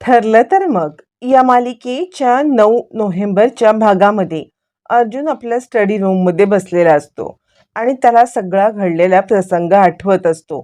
ठरलं तर मग. या मालिकेच्या नऊ नोव्हेंबरच्या भागामध्ये अर्जुन आपल्या स्टडी रूममध्ये बसलेला असतो आणि त्याला सगळा घडलेला प्रसंग आठवत असतो.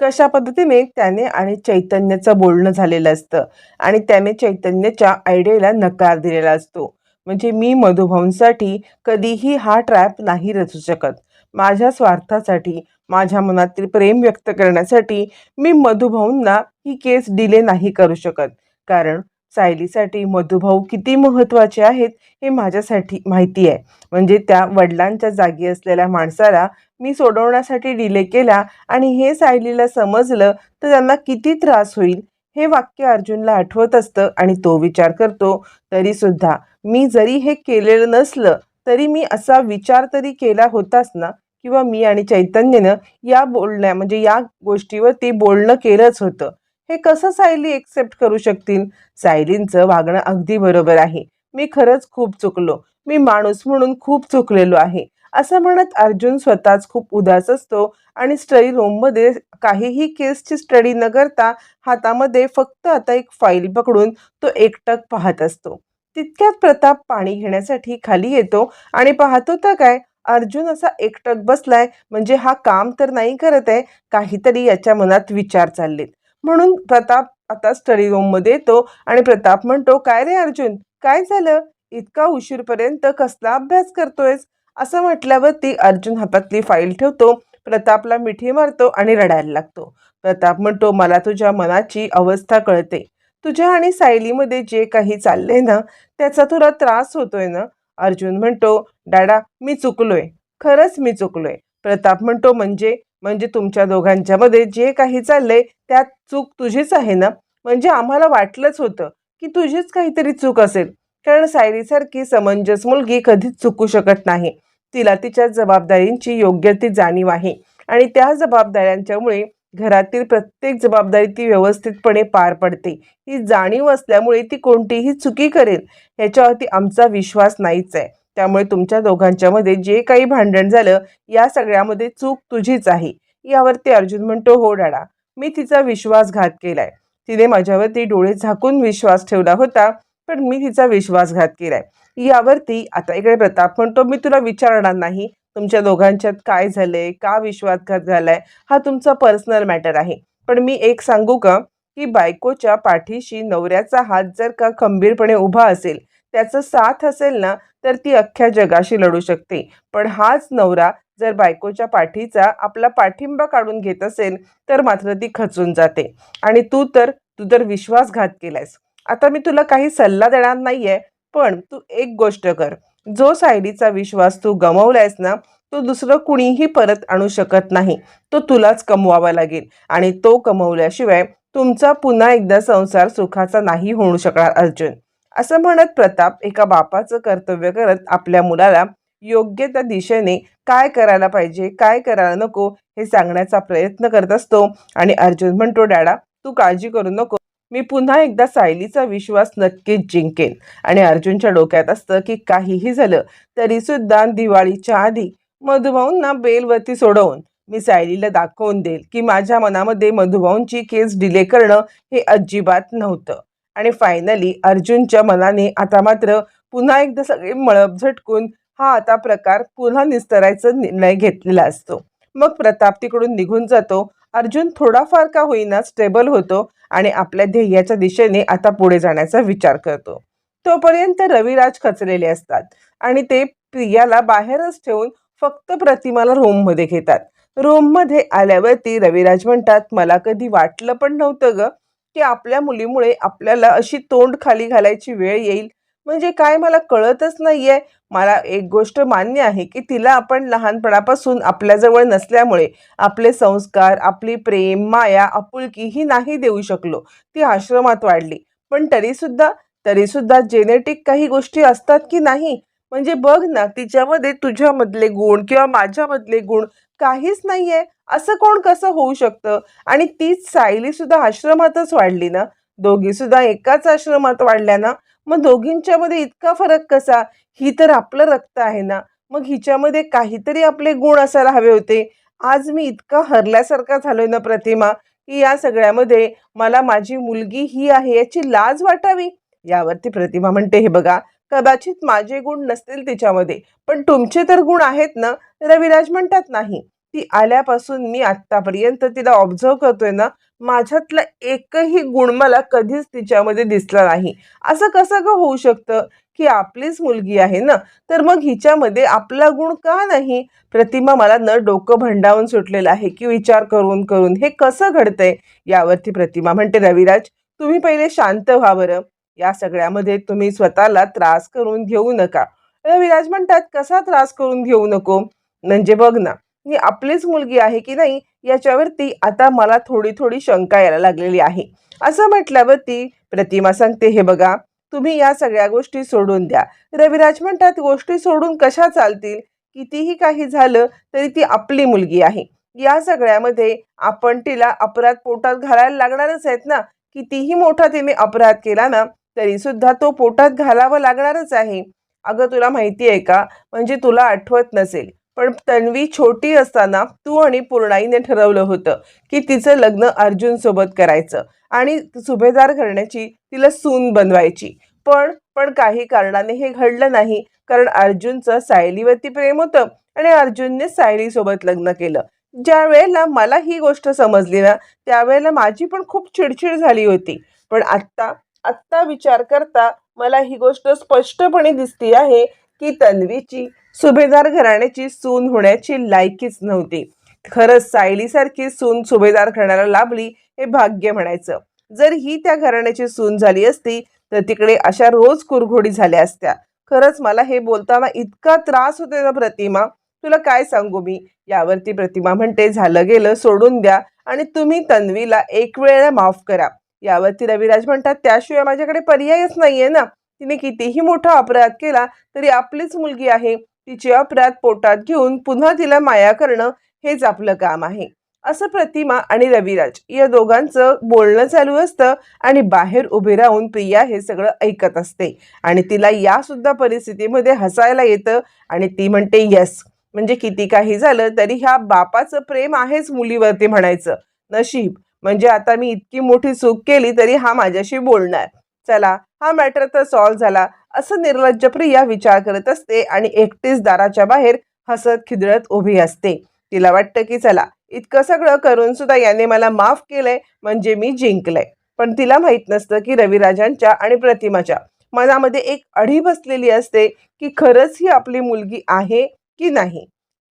कशा पद्धतीने त्याने आणि चैतन्याचं बोलणं झालेलं असतं आणि त्याने चैतन्याच्या आयडियाला नकार दिलेला असतो. म्हणजे मी मधुभाऊंसाठी कधीही हा ट्रॅप नाही रचू शकत. माझ्या स्वार्थासाठी माझ्या मनातील प्रेम व्यक्त करण्यासाठी मी मधुभाऊंना ही केस डिले नाही करू शकत. कारण सायलीसाठी मधुभाऊ किती महत्त्वाचे आहेत हे माझ्यासाठी माहिती आहे. म्हणजे त्या वडिलांच्या जागी असलेल्या माणसाला मी सोडवण्यासाठी डिले केला आणि हे सायलीला समजलं तर त्यांना किती त्रास होईल. हे वाक्य अर्जुनला आठवत असतं आणि तो विचार करतो तरीसुद्धा मी जरी हे केलेलं नसलं तरी मी असा विचार तरी केला होताच ना? किंवा मी आणि चैतन्यनं या बोलण्या म्हणजे या गोष्टीवरती बोलणं केलंच होतं. हे कसं सायली एक्सेप्ट करू शकतील? सायलींचं वागणं अगदी बरोबर आहे. मी खरंच खूप चुकलो. मी माणूस म्हणून खूप चुकलेलो आहे. असं म्हणत अर्जुन स्वतःच खूप उदास असतो आणि स्टडी रूममध्ये काहीही केसची स्टडी न करता हातामध्ये फक्त आता एक फाईल पकडून तो एकटक पाहत असतो. तितक्यात प्रताप पाणी घेण्यासाठी खाली येतो आणि पाहतो तर काय? अर्जुन असा एकटक बसलाय म्हणजे हा काम तर नाही करत आहे काहीतरी याच्या मनात विचार चाललेत. म्हणून प्रताप आता स्टडी रूममध्ये येतो आणि प्रताप म्हणतो काय रे अर्जुन? काय झालं? इतका उशीरपर्यंत कसला अभ्यास करतोयस? असं म्हटल्यावरती अर्जुन हातातली फाईल ठेवतो प्रतापला मिठी मारतो आणि रडायला लागतो. प्रताप म्हणतो मला तुझ्या मनाची अवस्था कळते. तुझ्या आणि सायलीमध्ये जे काही चाललंय ना त्याचा तुला त्रास होतोय ना? अर्जुन म्हणतो डाडा मी चुकलोय. खरंच मी चुकलोय. प्रताप म्हणतो म्हणजे म्हणजे तुमच्या दोघांच्यामध्ये जे काही चाललंय त्यात चूक तुझीच आहे ना? म्हणजे आम्हाला वाटलंच होतं की तुझीच काहीतरी चूक असेल. कारण सायरीसारखी समंजस मुलगी कधीच चुकू शकत नाही. तिला तिच्या जबाबदारींची योग्य ती जाणीव आहे. आणि त्या जबाबदाऱ्यांच्यामुळे घरातील प्रत्येक जबाबदारी ती व्यवस्थितपणे पार पडते. ही जाणीव असल्यामुळे ती कोणतीही चुकी करेल ह्याच्यावरती आमचा विश्वास नाहीच आहे. त्यामुळे तुमच्या दोघांच्यामध्ये जे काही भांडण झालं या सगळ्यामध्ये चूक तुझीच आहे. यावरती अर्जुन म्हणतो हो डाडा मी तिचा विश्वासघात केलाय. तिने माझ्यावरती डोळे झाकून विश्वास ठेवला होता पण मी तिचा विश्वासघात केलाय. यावरती आता इकडे प्रताप म्हणतो मी तुला विचारणार नाही तुमच्या दोघांच्यात काय झालंय का विश्वासघात झालाय हा तुमचा पर्सनल मॅटर आहे. पण मी एक सांगू का की बायकोच्या पाठीशी नवऱ्याचा हात जर का खंबीरपणे उभा असेल त्याचं साथ असेल ना तर ती अख्ख्या जगाशी लढू शकते. पण हाच नवरा जर बायकोच्या पाठीचा आपला पाठिंबा काढून घेत असेल तर मात्र ती खचून जाते. आणि तू तर तू तर विश्वासघात केलायस. आता मी तुला काही सल्ला देणार नाहीये पण तू एक गोष्ट कर. जो सायलीचा विश्वास तू गमावलायस ना तो दुसरं कुणीही परत आणू शकत नाही. तो तुलाच कमवावा लागेल. आणि तो कमवल्याशिवाय तुमचा पुन्हा एकदा संसार सुखाचा नाही होऊ शकणार अर्जुन. असं म्हणत प्रताप एका बापाचं कर्तव्य करत आपल्या मुलाला योग्य त्या दिशेने काय करायला पाहिजे काय करायला नको हे सांगण्याचा प्रयत्न करत असतो. आणि अर्जुन म्हणतो डॅडा तू काळजी करू नको. मी पुन्हा एकदा सायलीचा विश्वास नक्कीच जिंकेन. आणि अर्जुनच्या डोक्यात असतं की काहीही झालं तरी सुद्धा दिवाळीच्या आधी मधुभाऊंना बेलवरती सोडवून मी सायलीला दाखवून देईल की माझ्या मनामध्ये मधुभाऊंची केस डिले करणं हे अजिबात नव्हतं. आणि फायनली अर्जुनच्या मनाने आता मात्र पुन्हा एकदा सगळे मळप झटकून हा आता प्रकार पुन्हा निस्तरायचा निर्णय घेतलेला असतो. मग प्रताप तिकडून निघून जातो. अर्जुन थोडाफार का होईना स्टेबल होतो आणि आपल्या ध्येयाच्या दिशेने आता पुढे जाण्याचा विचार करतो. तोपर्यंत रविराज खचलेले असतात आणि ते प्रियाला बाहेरच ठेवून फक्त प्रतिमाला रूममध्ये घेतात. रूममध्ये आल्यावरती रविराज म्हणतात मला कधी वाटलं पण नव्हतं ग. की आपल्या मुलीमुळे आपल्याला अशी तोंड खाली घालायची वेळ येईल? म्हणजे काय? मला कळतच नाहीये. मला एक गोष्ट मान्य आहे की तिला आपण लहानपणापासून आपल्याजवळ नसल्यामुळे आपले संस्कार आपली प्रेम माया आपुलकी ही नाही देऊ शकलो. ती आश्रमात वाढली. पण तरीसुद्धा तरीसुद्धा जेनेटिक काही गोष्टी असतात की नाही? म्हणजे बघ ना तिच्यामध्ये तुझ्यामधले गुण किंवा माझ्यामधले गुण काहीच नाहीये. असं कोण कसं होऊ शकतं? आणि तीच सायली सुद्धा आश्रमातच वाढली ना? दोघी सुद्धा एकाच आश्रमात वाढल्या ना? मग दोघींच्यामध्ये इतका फरक कसा? ही तर आपलं रक्त आहे ना? मग हिच्यामध्ये काहीतरी आपले गुण असायला हवे होते. आज मी इतका हरल्यासारखा झालोय ना प्रतिमा की या सगळ्यामध्ये मला माझी मुलगी ही आहे याची लाज वाटावी? यावरती प्रतिमा म्हणते हे बघा कदाचित माझे गुण नसतील तिच्यामध्ये पण तुमचे तर गुण आहेत ना? रविराज म्हणतात नाही. ती आल्यापासून मी आत्तापर्यंत तिला ऑब्झर्व करतोय ना माझ्यातला एकही गुण मला कधीच तिच्यामध्ये दिसला नाही. असं कसं का होऊ शकतं की आपलीच मुलगी आहे ना? तर मग हिच्यामध्ये आपला गुण का नाही? प्रतिमा मला न डोकं भंडावून सुटलेलं आहे की विचार करून करून. हे कसं घडतंय? यावरती प्रतिमा म्हणते रविराज तुम्ही पहिले शांत व्हा बरं. या सगळ्यामध्ये तुम्ही स्वतःला त्रास करून घेऊ नका. रविराज म्हणतात कसा त्रास करून घेऊ नको? म्हणजे बघ ना ही आपलीच मुलगी आहे की नाही याच्यावरती आता मला थोडी थोडी शंका यायला लागलेली आहे. असं म्हटल्यावरती प्रतिमा सांगते हे बघा तुम्ही या सगळ्या गोष्टी सोडून द्या. रविराज म्हणतात गोष्टी सोडून कशा चालतील? कितीही काही झालं तरी ती आपली मुलगी आहे. या सगळ्यामध्ये आपण तिला अपराध पोटात घालायला लागणारच आहेत ना. कितीही मोठा तिने अपराध केला ना तरी सुद्धा तो पोटात घालावा लागणारच आहे. अगं तुला माहिती आहे का? म्हणजे तुला आठवत नसेल. पण तन्वी छोटी असताना तू आणि पूर्णाईने ठरवलं होतं की तिचं लग्न अर्जुन सोबत करायचं आणि सुभेदार करण्याची तिला सून बनवायची. पण पण काही कारणाने हे घडलं नाही कारण अर्जुनचं सायलीवरती प्रेम होतं आणि अर्जुनने सायलीसोबत लग्न केलं. ज्या वेळेला मला ही गोष्ट समजली ना त्यावेळेला माझी पण खूप चिडचिड झाली होती. पण आत्ता आत्ता विचार करता मला ही गोष्ट स्पष्टपणे दिसती आहे की तन्वीची सुभेदार घराण्याची सून होण्याची लायकीच नव्हती. खरंच सायलीसारखी सून सुभेदार घराण्याला लाभली हे भाग्य म्हणायचं. जर ही त्या घराण्याची सून झाली असती तर तिकडे अशा रोज कुरघोडी झाल्या असत्या. खरंच मला हे बोलताना इतका त्रास होते ना प्रतिमा. तुला काय सांगू मी? यावरती प्रतिमा म्हणते झालं गेलं सोडून द्या आणि तुम्ही तन्वीला एक वेळेला माफ करा. यावरती रविराज म्हणतात त्याशिवाय माझ्याकडे पर्यायच नाहीये ना. तिने कितीही मोठा अपराध केला तरी आपलीच मुलगी आहे. तिचे अपराध पोटात घेऊन पुन्हा तिला माया करणं हेच आपलं काम आहे. असं प्रतिमा आणि रविराज या दोघांचं बोलणं चालू असतं आणि बाहेर उभे राहून प्रिया हे सगळं ऐकत असते. आणि तिला या सुद्धा परिस्थितीमध्ये हसायला येतं आणि ती म्हणते यस. म्हणजे किती काही झालं तरी ह्या बापाचं प्रेम आहेच मुलीवरती म्हणायचं. नशीब. म्हणजे आता मी इतकी मोठी चूक केली तरी हा माझ्याशी बोलणार. चला हा मॅटर तर सॉल्व्ह झाला. असं निर्लज्ज प्रिया विचार करत असते आणि एकटीच दाराच्या बाहेर हसत खिदळत उभी असते. तिला वाटतं की चला इतकं सगळं करून सुद्धा याने मला माफ केलंय म्हणजे मी जिंकलंय. पण तिला माहीत नसतं की रविराजांच्या आणि प्रतिमाच्या मनामध्ये एक अढी बसलेली असते की खरंच ही आपली मुलगी आहे की नाही.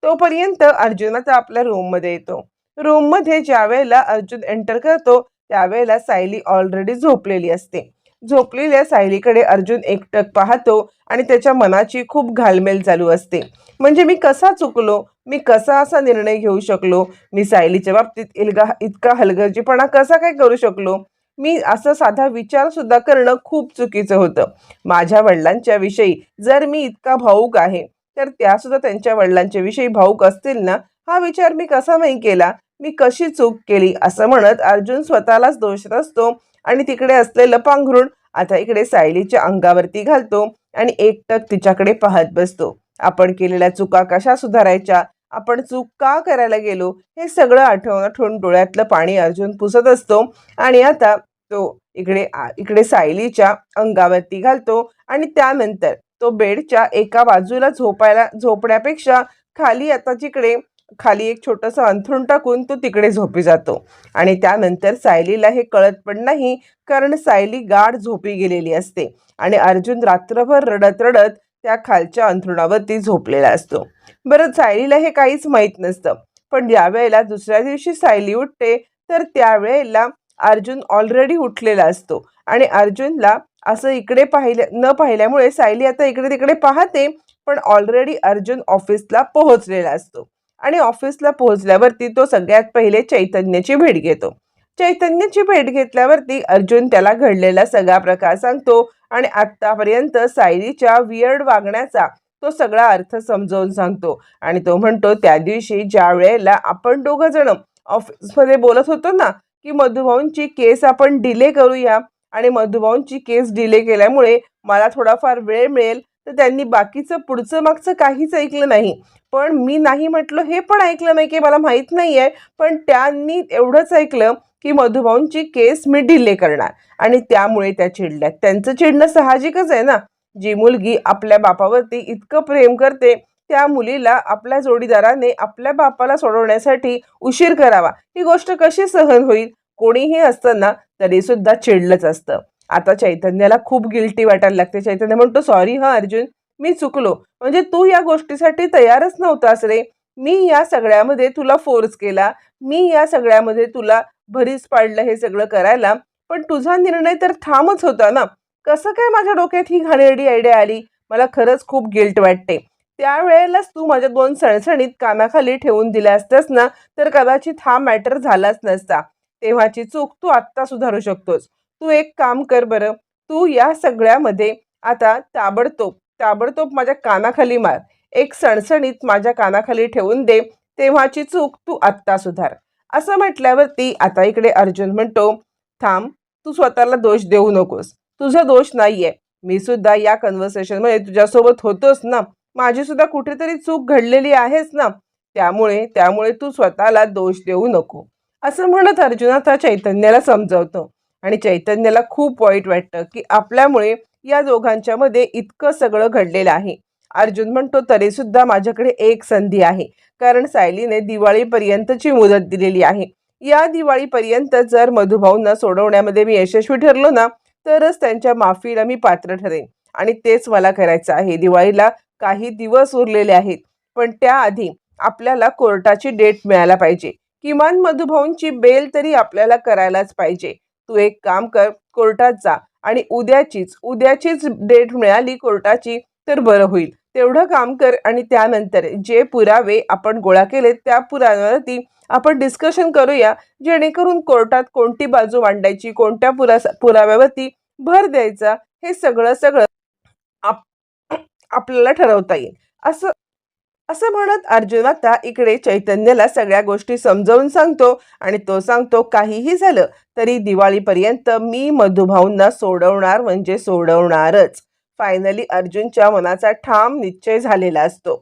तोपर्यंत अर्जुनाचा आपल्या रूममध्ये येतो. रूममध्ये ज्या वेळेला अर्जुन एंटर करतो त्यावेळेला सायली ऑलरेडी झोपलेली असते. झोपलेल्या सायलीकडे अर्जुन एकटक पाहतो आणि त्याच्या मनाची खूप घालमेल चालू असते. म्हणजे मी कसा चुकलो? मी कसा असा निर्णय घेऊ शकलो? मी सायलीच्या बाबतीत इलगा इतका हलगर्जीपणा कसा काय करू शकलो? मी असा साधा विचार सुद्धा करणं खूप चुकीचं होतं. माझ्या वडिलांच्या विषयी जर मी इतका भाऊक आहे तर त्या सुद्धा त्यांच्या वडिलांच्या विषयी भाऊक असतील ना? हा विचार मी कसा नाही केला? मी कशी चूक केली? असं म्हणत अर्जुन स्वतःलाच दोषत असतो. आणि तिकडे असलेलं पांघरुण आता इकडे सायलीच्या अंगावरती घालतो आणि एकटक तिच्याकडे पाहत बसतो. आपण केलेल्या चुका कशा सुधारायच्या? आपण चूक का करायला गेलो? हे सगळं आठवण आठवून डोळ्यातलं पाणी अर्जुन पुसत असतो आणि आता तो इकडे आ- इकडे सायलीच्या अंगावरती घालतो आणि त्यानंतर तो बेडच्या एका बाजूला झोपायला झोपण्यापेक्षा खाली आता जिकडे खाली एक छोटंसं अंथरूण टाकून तो तिकडे झोपी जातो. आणि त्यानंतर सायलीला हे कळत पण नाही कारण सायली गाढ झोपी गेलेली असते. आणि अर्जुन रात्रभर रडत रडत त्या खालच्या अंथरुणावरती झोपलेला असतो. बरं सायलीला हे काहीच माहीत नसतं. पण ज्यावेळेला दुसऱ्या दिवशी सायली उठते तर त्यावेळेला अर्जुन ऑलरेडी उठलेला असतो. आणि अर्जुनला असं इकडे पाहिल्या न पाहिल्यामुळे सायली आता इकडे तिकडे पाहते पण ऑलरेडी अर्जुन ऑफिसला पोहोचलेला असतो. आणि ऑफिसला पोहोचल्यावरती तो सगळ्यात पहिले चैतन्याची भेट घेतो. चैतन्याची भेट घेतल्यावरती अर्जुन त्याला घडलेला सगळा प्रकार सांगतो आणि आत्तापर्यंत सायलीच्या वियर्ड वागण्याचा तो सगळा अर्थ समजावून सांगतो. आणि तो म्हणतो त्या दिवशी ज्या वेळेला आपण दोघं जण ऑफिसमध्ये बोलत होतो ना की मधुभाऊंची केस आपण डिले करूया आणि मधुभाऊंची केस डिले केल्यामुळे मला थोडाफार वेळ मिळेल तर त्यांनी बाकीचं पुढचं मागचं काहीच ऐकलं नाही. पण मी नाही म्हटलं हे पण ऐकलं नाही की मला माहीत नाही आहे पण त्यांनी एवढंच ऐकलं की मधुभाऊंची केस मी डिले करणार. आणि त्यामुळे त्या चिडल्यात. त्यांचं चिडणं साहजिकच आहे ना. जी मुलगी आपल्या बापावरती इतकं प्रेम करते त्या मुलीला आपल्या जोडीदाराने आपल्या बापाला सोडवण्यासाठी उशीर करावा. ही गोष्ट कशी सहन होईल? कोणीही असताना तरी सुद्धा चिडलंच असतं. आता चैतन्याला खूप गिल्टी वाटायला लागते. चैतन्य म्हणतो सॉरी हा अर्जुन मी चुकलो. म्हणजे तू या गोष्टीसाठी तयारच नव्हतास रे. मी या सगळ्यामध्ये तुला फोर्स केला. मी या सगळ्यामध्ये तुला भरीस पाडलं हे सगळं करायला. पण तुझा निर्णय तर ठामच होता ना. कसं काय माझ्या डोक्यात ही घाणेरडी आयडिया आली? मला खरंच खूप गिल्ट वाटते. त्यावेळेलाच तू माझ्या दोन सणसणीत कानाखाली ठेवून दिल्या असतेस ना तर कदाचित हा मॅटर झालाच नसता. तेव्हाची चूक तू आत्ता सुधारू शकतोस. तू एक काम कर बरं. तू या सगळ्यामध्ये आता ताबडतोब ताबडतोब माझ्या कानाखाली मार. एक सणसणीत माझ्या कानाखाली ठेवून दे. तेव्हाची चूक तू आत्ता सुधार. असं म्हटल्यावरती आता इकडे अर्जुन म्हणतो थांब तू स्वतःला दोष देऊ नकोस. तुझा दोष नाहीये. मी सुद्धा या कन्व्हर्सेशनमध्ये तुझ्यासोबत होतोस ना. माझी सुद्धा कुठेतरी चूक घडलेली आहेच ना. त्यामुळे त्यामुळे तू स्वतःला दोष देऊ नको. असं म्हणत अर्जुन आता चैतन्याला समजवतो. आणि चैतन्याला खूप वाईट वाटतं की आपल्यामुळे या दोघांच्यामध्ये इतकं सगळं घडलेलं आहे. अर्जुन म्हणतो तरी सुद्धा माझ्याकडे एक संधी आहे. कारण सायलीने दिवाळीपर्यंतची मुदत दिलेली आहे. या दिवाळीपर्यंत जर मधुभाऊंना सोडवण्यामध्ये मी यशस्वी ठरलो ना तरच त्यांच्या माफीला मी पात्र ठरेन. आणि तेच मला करायचं आहे. दिवाळीला काही दिवस उरलेले आहेत. पण त्याआधी आपल्याला कोर्टाची डेट मिळायला पाहिजे. किमान मधुभाऊंची बेल तरी आपल्याला करायलाच पाहिजे. तू एक काम कर कोर्टात जा आणि उद्याचीच उद्याचीच डेट मिळाली कोर्टाची तर बरं होईल. तेवढं काम कर आणि त्यानंतर जे पुरावे आपण गोळा केले त्या पुराव्यावरती आपण डिस्कशन करूया जेणेकरून कोर्टात कोणती बाजू मांडायची कोणत्या पुरा पुराव्यावरती भर द्यायचा हे सगळं सगळं आप आपल्याला ठरवता येईल. असं असं म्हणत अर्जुन आता इकडे चैतन्याला सगळ्या गोष्टी समजावून सांगतो आणि तो सांगतो काहीही झालं तरी दिवाळीपर्यंत मी मधुभाऊंना सोडवणार म्हणजे सोडवणारच. फायनली अर्जुनच्या मनाचा ठाम निश्चय झालेला असतो.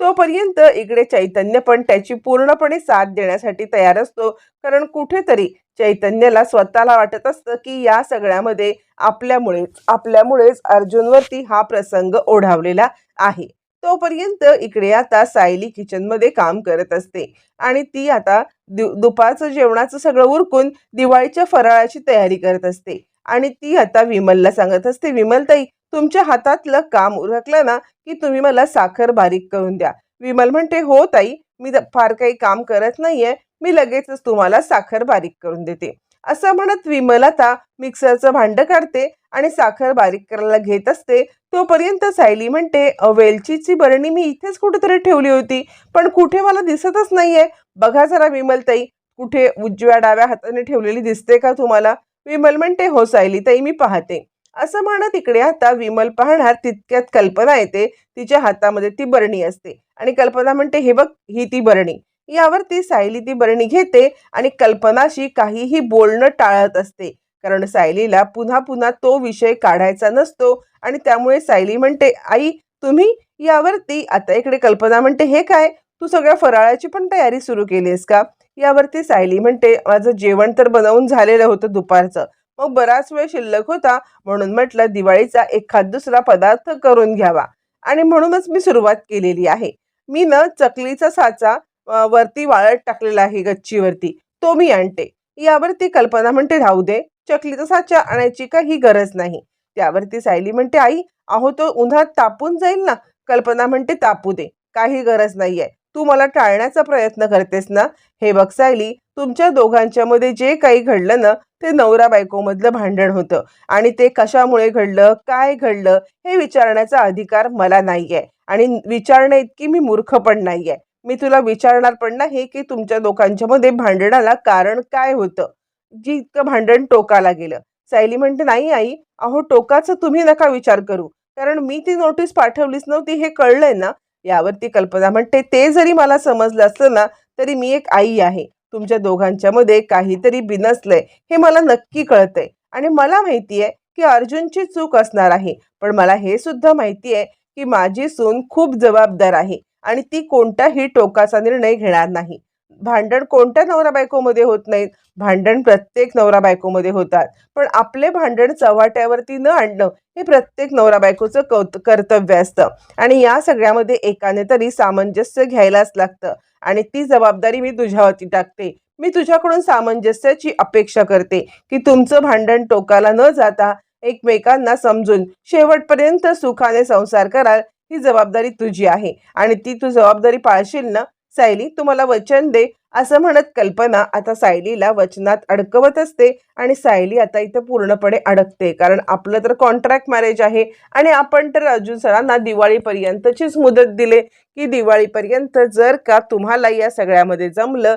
तोपर्यंत इकडे चैतन्य पण त्याची पूर्णपणे साथ देण्यासाठी तयार असतो. कारण कुठेतरी चैतन्यला स्वतःला वाटत असतं की या सगळ्यामध्ये आपल्यामुळेच आपल्यामुळेच अर्जुनवरती हा प्रसंग ओढावलेला आहे. तोपर्यंत इकडे आता सायली किचनमध्ये काम करत असते. आणि ती आता दुपारचं जेवणाचं सगळं उरकून दिवाळीच्या फराळाची तयारी करत असते. आणि ती आता विमलला सांगत असते विमलताई तुमच्या हातातलं काम उरकलं ना की तुम्ही मला साखर बारीक करून द्या. विमल म्हणते हो ताई मी फार काही काम करत नाहीये. मी लगेचच तुम्हाला साखर बारीक करून देते. असं म्हणत विमल आता मिक्सरचं भांडं काढते आणि साखर बारीक करायला घेत असते. तोपर्यंत सायली म्हणते वेलचीची बरणी मी इथेच कुठेतरी ठेवली होती पण कुठे मला दिसतच नाहीये. बघा जरा विमलताई कुठे उजव्या डाव्या हाताने ठेवलेली दिसते का तुम्हाला? विमल म्हणते हो सायली ताई मी पाहते. असं म्हणत इकडे आता विमल पाहणार तितक्यात कल्पना येते. तिच्या हातामध्ये ती बरणी असते आणि कल्पना म्हणते हे बघ ही ती बरणी. यावर ती सायली ती बरणी घेते आणि कल्पनाशी काहीही बोलणं टाळत असते. कारण सायलीला पुन्हा पुन्हा तो विषय काढायचा नसतो आणि त्यामुळे सायली म्हणते आई तुम्ही यावरती आता इकडे कल्पना म्हणते हे काय? तू सगळ्या फराळाची पण तयारी सुरू केलीस का? यावरती सायली म्हणते माझं जेवण तर बनवून झालेलं होतं दुपारचं. मग बराच वेळ शिल्लक होता म्हणून म्हटलं दिवाळीचा एखाद दुसरा पदार्थ करून घ्यावा. आणि म्हणूनच मी सुरुवात केलेली आहे. मी न चकलीचा साचा वरती वाळत टाकलेला आहे गच्चीवरती तो मी आणते. यावरती कल्पना म्हणते राहू दे चकलीचा साचा आणायची काही गरज नाही. त्यावरती सायली म्हणते आई अहो तो उन्हात तापून जाईल ना. कल्पना म्हणते तापू दे काही गरज नाही आहे तू मला टाळण्याचा प्रयत्न करतेस ना? हे बघ सायली तुमच्या दोघांच्या मध्ये जे काही घडलं ना ते नवरा बायकोमधलं भांडण होतं. आणि ते कशामुळे घडलं काय घडलं हे विचारण्याचा अधिकार मला नाहीये. आणि विचारण्या इतकी मी मूर्ख पण नाहीये. मी तुला विचारणार पण नाही की तुमच्या दोघांच्या मध्ये भांडणाला कारण काय होतं. जी इतकं भांडण टोकाला गेलं. सायली म्हणते नाही आई अहो टोकाचं तुम्ही नका विचार करू. कारण मी ती नोटीस पाठवलीच नव्हती हे कळलंय ना. यावरती कल्पना म्हणते ते जरी मला समजलं असलं ना तरी मी एक आई आहे. तुमच्या दोघांच्या मध्ये काहीतरी बिनसलंय हे मला नक्की कळतंय. आणि मला माहिती आहे की अर्जुनची चूक असणार आहे. पण मला हे सुद्धा माहिती आहे की माझी सून खूप जबाबदार आहे. आणि ती कोणताही टोकाचा निर्णय घेणार नाही. भांडण कोणत्या नवरा बायकोमध्ये होत नाहीत? भांडण प्रत्येक नवरा बायकोमध्ये होतात. पण आपले भांडण चव्हाट्यावरती न आणणं हे प्रत्येक नवरा बायकोचं कौत कर्तव्य असतं. आणि या सगळ्यामध्ये एकाने तरी सामंजस्य घ्यायलाच लागतं. आणि ती जबाबदारी मी तुझ्यावरती टाकते. मी तुझ्याकडून सामंजस्याची अपेक्षा करते की तुमचं भांडण टोकाला न जाता एकमेकांना समजून शेवटपर्यंत सुखाने संसार कराल ही जबाबदारी तुझी आहे. आणि ती तू जबाबदारी पाळशील ना सायली तुम्हाला वचन दे असं म्हणत कल्पना आता सायलीला वचनात अडकवत असते आणि सायली आता इथं पूर्णपणे अडकते. कारण आपलं तर कॉन्ट्रॅक्ट मॅरेज आहे आणि आपण तर अर्जुन सरांना दिवाळीपर्यंतचीच मुदत दिले की दिवाळीपर्यंत जर का तुम्हाला या सगळ्यामध्ये जमलं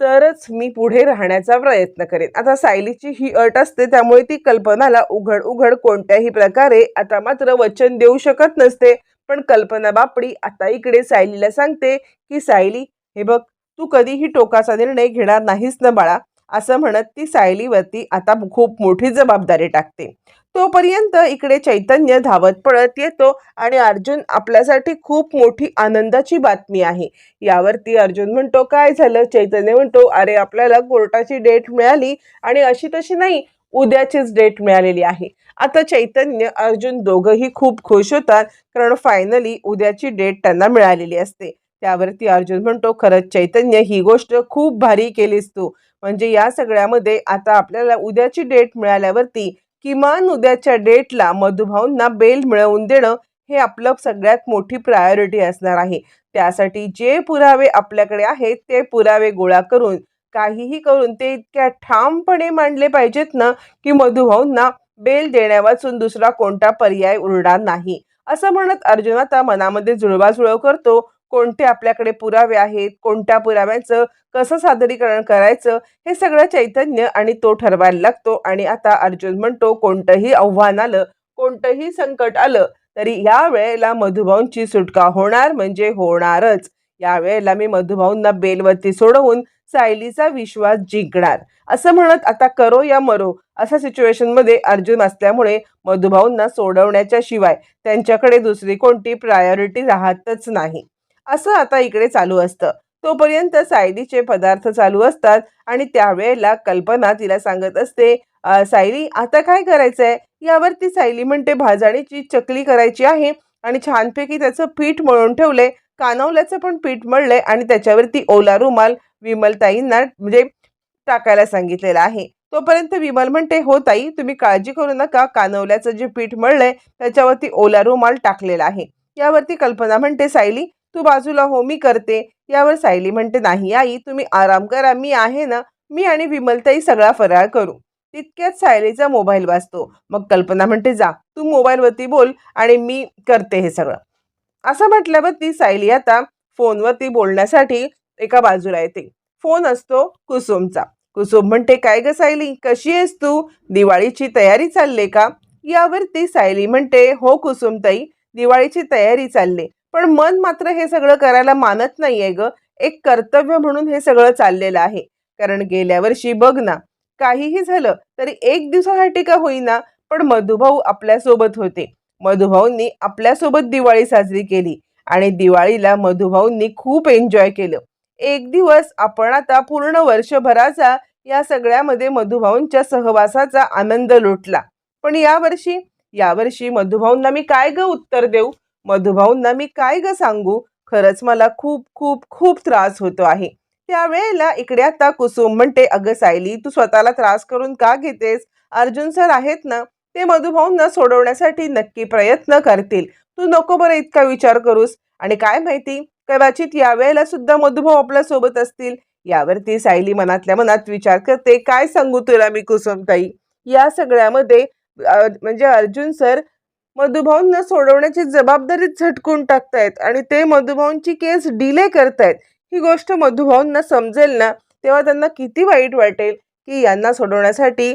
तरच मी पुढे राहण्याचा प्रयत्न करेन. आता सायलीची ही अट असते त्यामुळे ती कल्पनाला उघड उघड कोणत्याही प्रकारे आता मात्र वचन देऊ शकत नसते. पण कल्पना बापडी आता इकडे सायलीला सांगते की सायली हे बघ तू कधीही टोकाचा निर्णय घेणार नाहीस ना बाळा. असं म्हणत ती सायलीवरती आता खूप मोठी जबाबदारी टाकते. तोपर्यंत इकडे चैतन्य धावत पळत येतो आणि अर्जुन आपल्यासाठी खूप मोठी आनंदाची बातमी आहे. यावरती अर्जुन म्हणतो काय झालं? चैतन्य म्हणतो अरे आपल्याला कोर्टाची डेट मिळाली आणि अशी तशी नाही उद्याचीच डेट मिळालेली आहे. आता चैतन्य अर्जुन दोघंही खूप खुश होतात कारण फायनली उद्याची डेट त्यांना मिळालेली असते. त्यावरती अर्जुन म्हणतो खरंच चैतन्य ही गोष्ट खूप भारी केलीस तू. म्हणजे या सगळ्यामध्ये आता आपल्याला उद्याची डेट मिळाल्यावरती किमान उद्याच्या डेटला मधुभाऊंना बेल मिळवून देणं हे आपलं सगळ्यात मोठी प्रायोरिटी असणार आहे. त्यासाठी जे पुरावे आपल्याकडे आहेत ते पुरावे गोळा करून काहीही करून ते इतक्या ठामपणे मांडले पाहिजेत ना की मधुभाऊंना बेल देण्यापासून दुसरा कोणता पर्याय उरणार नाही. असं म्हणत अर्जुन आता मनामध्ये जुळवाजुळव करतो कोणते आपल्याकडे पुरावे आहेत कोणत्या पुराव्यांचं कसं सादरीकरण करायचं हे सगळं चैतन्य आणि तो ठरवायला लागतो. आणि आता अर्जुन म्हणतो कोणतंही आव्हान आलं कोणतंही संकट आलं तरी या वेळेला मधुभाऊंची सुटका होणार म्हणजे होणारच. या वेळेला मी मधुभाऊंना बेलवरती सोडवून सायलीचा विश्वास जिंकणार. असं म्हणत आता करो या मरो. अशा सिच्युएशनमध्ये अर्जुन असल्यामुळे मधुभाऊंना सोडवण्याच्या शिवाय त्यांच्याकडे दुसरी कोणती प्रायोरिटी राहतच नाही. असं आता इकडे चालू असतं. तोपर्यंत सायलीचे पदार्थ चालू असतात आणि त्यावेळेला कल्पना तिला सांगत असते सायली आता काय करायचंय? यावरती सायली म्हणते भाजणीची चकली करायची आहे आणि छानपैकी त्याचं पीठ मळून ठेवलंय. कानवल्याचं पण पीठ मळलंय आणि त्याच्यावरती ओला रुमाल विमलताईंना म्हणजे टाकायला सांगितलेला आहे. तोपर्यंत विमल म्हणते हो ताई तुम्ही काळजी करू नका. कानवल्याचं जे पीठ मळलंय त्याच्यावरती ओला रुमाल टाकलेला आहे. यावरती कल्पना म्हणते सायली तू बाजूला हो मी करते. यावर सायली म्हणते नाही आई तुम्ही आराम करा. मी आहे ना मी आणि विमलताई सगळा फराळ करू. तितक्यात सायलीचा मोबाईल वाजतो. मग कल्पना म्हणते जा तू मोबाईलवरती बोल आणि मी करते हे सगळं. असं म्हटल्यावर ती सायली आता फोनवरती बोलण्यासाठी एका बाजूला येते. फोन असतो कुसुमचा. कुसुम म्हणते काय ग सायली कशी आहेस तू? दिवाळीची तयारी चालले का? यावरती सायली म्हणते हो कुसुमताई दिवाळीची तयारी चालले पण मन मात्र हे सगळं करायला मानत नाहीये ग. एक कर्तव्य म्हणून हे सगळं चाललेलं आहे. कारण गेल्या वर्षी बघ ना काहीही झालं तरी एक दिवसासाठी का होईना पण मधुभाऊ आपल्यासोबत होते. मधुभाऊंनी आपल्यासोबत दिवाळी साजरी केली आणि दिवाळीला मधुभाऊंनी खूप एन्जॉय केलं. एक दिवस आपण आता पूर्ण वर्षभराचा या सगळ्यामध्ये मधुभाऊंच्या सहवासाचा आनंद लुटला. पण यावर्षी यावर्षी मधुभाऊंना मी काय ग उत्तर देऊ? मधुभाऊंना मी काय ग सांगू? खरंच मला खूप खूप खूप त्रास होतो आहे. त्यावेळेला इकडे आता कुसुम म्हणते अगं सायली तू स्वतःला त्रास करून का घेतेस? अर्जुन सर आहेत ना ते मधुभाऊंना सोडवण्यासाठी नक्की प्रयत्न करतील. तू नको बरं इतका विचार करूस. आणि काय माहिती कदाचित यावेळेला सुद्धा मधुभाऊ आपल्यासोबत असतील. यावरती सायली मनातल्या मनात विचार करते काय सांगू तुला मी कुसुमताई या सगळ्यामध्ये म्हणजे अर्जुन सर मधुभाऊंना सोडवण्याची जबाबदारी झटकून टाकतायत आणि ते मधुभाऊंची केस डिले करतायत. ही गोष्ट मधुभाऊंना समजेल ना तेव्हा त्यांना किती वाईट वाटेल की यांना सोडवण्यासाठी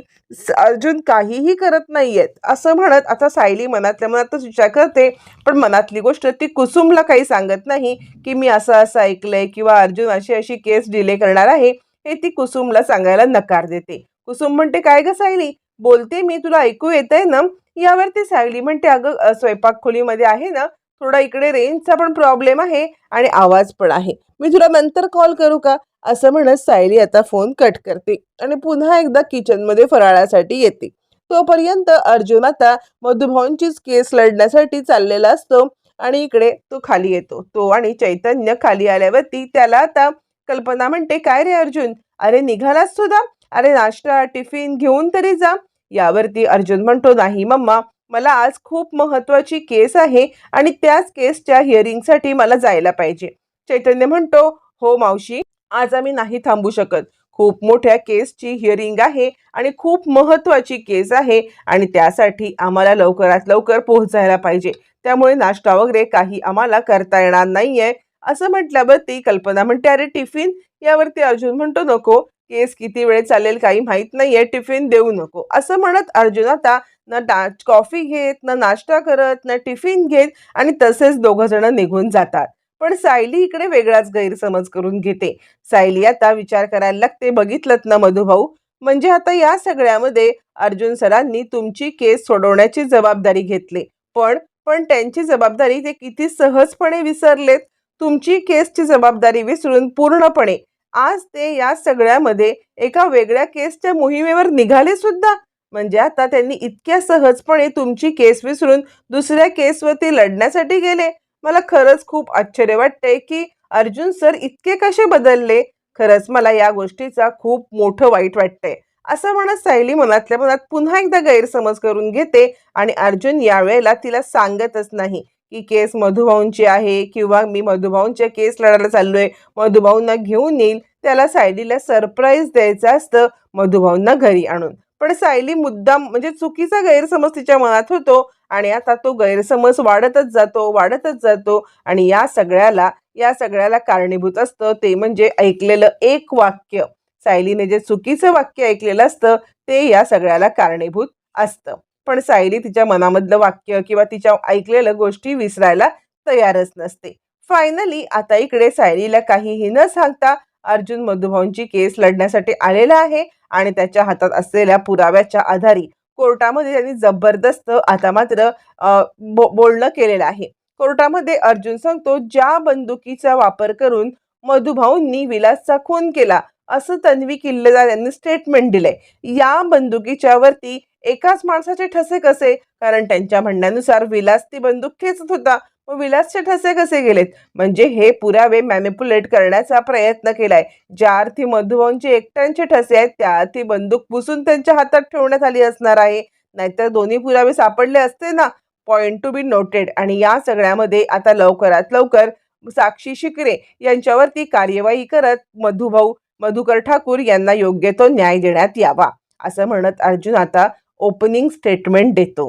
अर्जुन काहीही करत नाहीयेत. असं म्हणत आता सायली मनातल्या मनातच विचार करते पण मनातली गोष्ट ती कुसुमला काही सांगत नाही की मी असं असं ऐकलंय किंवा अर्जुन अशी अशी केस डिले करणार आहे हे ती कुसुमला सांगायला नकार देते. कुसुम म्हणते काय ग सायली? बोलते मी तुला ऐकू येत आहे ना? यावरती सायली म्हणते अगं स्वयंपाक खोलीमध्ये आहे ना थोडा इकडे रेंजचा पण प्रॉब्लेम आहे आणि आवाज पण आहे. मी तुला नंतर कॉल करू का? असं म्हणत सायली आता फोन कट करते आणि पुन्हा एकदा किचनमध्ये फराळासाठी येते. तोपर्यंत अर्जुन आता मधुभाऊंचीच केस लढण्यासाठी चाललेला असतो आणि इकडे तो खाली येतो. तो आणि चैतन्य खाली आल्यावरती त्याला आता कल्पना म्हणते काय रे अर्जुन? अरे निघालास सुद्धा अरे नाश्ता टिफिन घेऊन तरी जा. यावरती अर्जुन म्हणतो नाही मम्मा मला आज खूप महत्वाची केस आहे आणि त्याच केसच्या हिअरिंगसाठी मला जायला पाहिजे. चैतन्य म्हणतो हो मावशी आज आम्ही नाही थांबू शकत. खूप मोठ्या केसची हिअरिंग आहे आणि खूप महत्वाची केस आहे आणि त्यासाठी आम्हाला लवकरात लवकर पोहोचायला पाहिजे. त्यामुळे नाश्ता वगैरे काही आम्हाला करता येणार नाहीये. असं म्हटल्यावर ती कल्पना म्हणते अरे टिफिन? यावरती अर्जुन म्हणतो नको. केस किती वेळ चालेल काही माहीत नाहीये टिफिन देऊ नको. असं म्हणत अर्जुन आता ना डा कॉफी घेत ना नाश्ता करत ना टिफिन घेत आणि तसेच दोघं जण निघून जातात. पण सायली इकडे वेगळाच गैरसमज करून घेते. सायली आता विचार करायला लागते बघितलंत ना मधुभाऊ? म्हणजे आता या सगळ्यामध्ये अर्जुन सरांनी तुमची केस सोडवण्याची जबाबदारी घेतली. पण पण त्यांची जबाबदारी ते किती सहजपणे विसरलेत? तुमची केसची जबाबदारी विसरून पूर्णपणे आज ते या सगळ्यामध्ये एका वेगळ्या केसच्या मोहिमेवर निघाले सुद्धा? म्हणजे आता त्यांनी इतक्या सहजपणे तुमची केस विसरून दुसऱ्या केसवरती लढण्यासाठी गेले. मला खरंच खूप आश्चर्य वाटतंय की अर्जुन सर इतके कसे बदलले? खरंच मला या गोष्टीचा खूप मोठं वाईट वाटतंय. असं म्हणत सायली मनातल्या मनात पुन्हा एकदा गैरसमज करून घेते आणि अर्जुन यावेळेला तिला सांगतच नाही. की केस मधुभाऊंची आहे किंवा मी मधुभाऊंच्या केस लढायला चाललोय मधुभाऊंना घेऊन येईल त्याला सायलीला सरप्राईज द्यायचं असतं मधुभाऊंना घरी आणून. पण सायली मुद्दाम म्हणजे चुकीचा गैरसमज तिच्या मनात होतो आणि आता तो गैरसमज वाढतच जातो वाढतच जातो आणि या सगळ्याला या सगळ्याला कारणीभूत असतं ते म्हणजे ऐकलेलं एक वाक्य. सायलीने जे चुकीचं वाक्य ऐकलेलं असतं ते या सगळ्याला कारणीभूत असतं. पण सायली तिच्या मनामधलं वाक्य किंवा तिच्या ऐकलेल्या गोष्टी विसरायला तयारच नसते. फायनली आता इकडे सायलीला काहीही न सांगता अर्जुन मधुभाऊंची केस लढण्यासाठी आलेला आहे आणि त्याच्या हातात असलेल्या पुराव्याच्या आधारे कोर्टामध्ये त्यांनी जबरदस्त आता मात्र बो बोलणं केलेलं आहे. कोर्टामध्ये अर्जुन सांगतो ज्या बंदुकीचा वापर करून मधुभाऊंनी विलासचा खून केला असं तन्वी किल्लेदार यांनी स्टेटमेंट दिलंय. या बंदुकीच्या वरती एकाच माणसाचे ठसे कसे? कारण त्यांच्या म्हणण्यानुसार विलास ती बंदूक खेचत होता. मग विलासचे ठसे कसे गेलेत? म्हणजे हे पुरावे मॅनिप्युलेट करण्याचा प्रयत्न केलाय. ज्या अर्थी मधुभाऊंचे एकट्यांचे ठसे आहेत त्या अर्थी बंदूक पुसून त्यांच्या हातात ठेवण्यात आली असणार आहे. नाहीतर दोन्ही पुरावे सापडले असते ना? पॉइंट टू बी नोटेड आणि या सगळ्यामध्ये आता लवकरात लवकर साक्षी शिकरे यांच्यावरती कार्यवाही करत मधुभाऊ मधुकर ठाकूर यांना योग्य तो न्याय देण्यात यावा. असं म्हणत अर्जुन आता ओपनिंग स्टेटमेंट देतो.